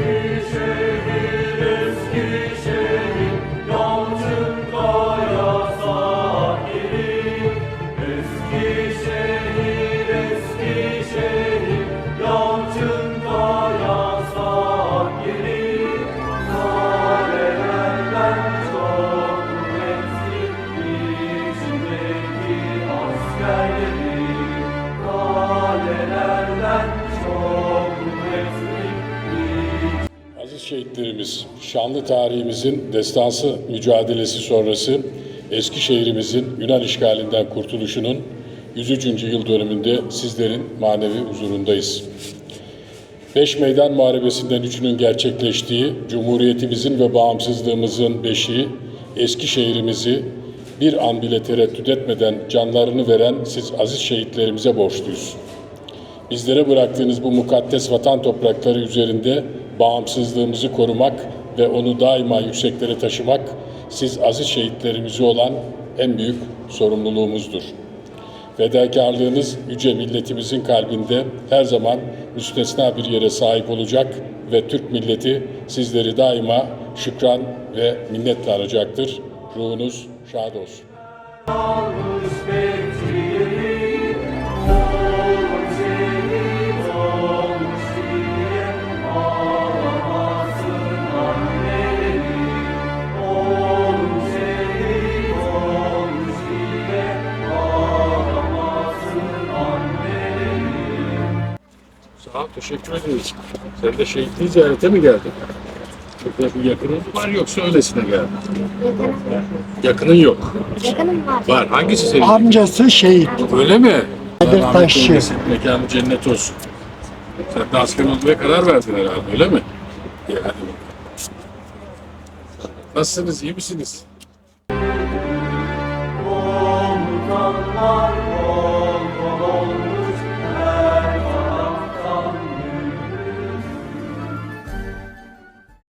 Eskişehir, şehitlerimiz, şanlı tarihimizin destansı mücadelesi sonrası Eskişehir'imizin Yunan işgalinden kurtuluşunun 103. yıl dönümünde sizlerin manevi huzurundayız. Beş meydan muharebesinden üçünün gerçekleştiği, Cumhuriyetimizin ve bağımsızlığımızın beşiği, Eskişehir'imizi bir an bile tereddüt etmeden canlarını veren siz aziz şehitlerimize borçluyuz. Bizlere bıraktığınız bu mukaddes vatan toprakları üzerinde bağımsızlığımızı korumak ve onu daima yükseklere taşımak siz aziz şehitlerimize olan en büyük sorumluluğumuzdur. Fedakarlığınız yüce milletimizin kalbinde her zaman müstesna bir yere sahip olacak ve Türk milleti sizleri daima şükran ve minnetle anacaktır. Ruhunuz şad olsun. Sağ ol, teşekkür ederiz. Sen de şehitliği ziyarete mi geldin? Burada bir yakının var yoksa öylesine geldin. Yakının yok. Yakınım var. Var. Hangisi senin? Amcası şehit. Öyle mi? Kadir Allah rahmet Taşçı. Mekanı cennet olsun. Sen de asker olmaya karar verdin herhalde öyle mi? Yani. Nasılsınız? iyi misiniz? Komutanlar